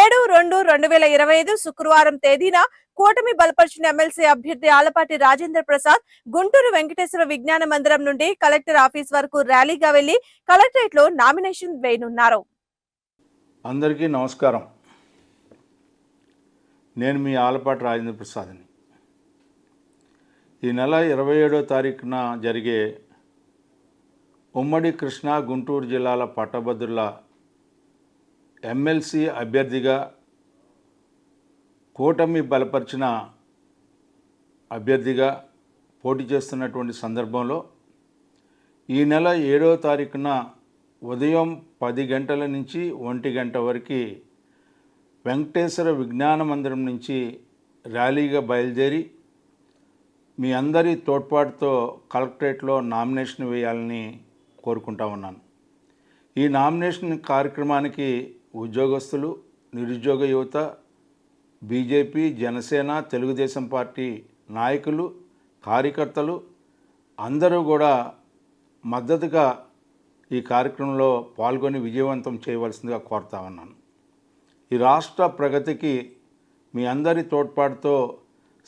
ఏడు రెండు వేల ఇరవై ఐదు శుక్రవారం తేదీన కూటమి బలపరిచిన ఎమ్మెల్సీ అభ్యర్థి ఆలపాటి రాజేంద్ర ప్రసాద్ గుంటూరు వెంకటేశ్వర విజ్ఞాన మందిరం నుండి కలెక్టర్ ఆఫీస్ వరకు ర్యాలీగా వెళ్ళి కలెక్టరేట్లో నామినేషన్ వేయనున్నారు. అందరికీ నమస్కారం. నేను మీ ఆలపాటి రాజేంద్ర ప్రసాద్ని. ఈ నెల ఇరవై ఏడో తారీఖున జరిగే ఉమ్మడి కృష్ణా గుంటూరు జిల్లాల పట్టభద్రుల ఎమ్మెల్సీ అభ్యర్థిగా కూటమి బలపరిచిన అభ్యర్థిగా పోటీ చేస్తున్నటువంటి సందర్భంలో ఈ నెల ఏడో తారీఖున ఉదయం పది గంటల నుంచి ఒంటి గంట వరకు వెంకటేశ్వర విజ్ఞాన మందిరం నుంచి ర్యాలీగా బయలుదేరి మీ అందరి తోడ్పాటుతో కలెక్టరేట్లో నామినేషన్ వేయాలని కోరుకుంటా ఉన్నాను. ఈ నామినేషన్ కార్యక్రమానికి ఉద్యోగస్తులు నిరుద్యోగ యువత బీజేపీ జనసేన తెలుగుదేశం పార్టీ నాయకులు కార్యకర్తలు అందరూ కూడా మద్దతుగా ఈ కార్యక్రమంలో పాల్గొని విజయవంతం చేయవలసిందిగా కోరుతా ఉన్నాను. ఈ రాష్ట్ర ప్రగతికి మీ అందరి తోడ్పాటుతో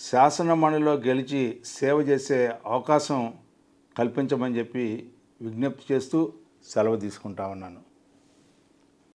శాసనమండలిలో గెలిచి సేవ చేసే అవకాశం కల్పించమని చెప్పి విజ్ఞప్తి చేస్తూ సెలవు తీసుకుంటా ఉన్నాను.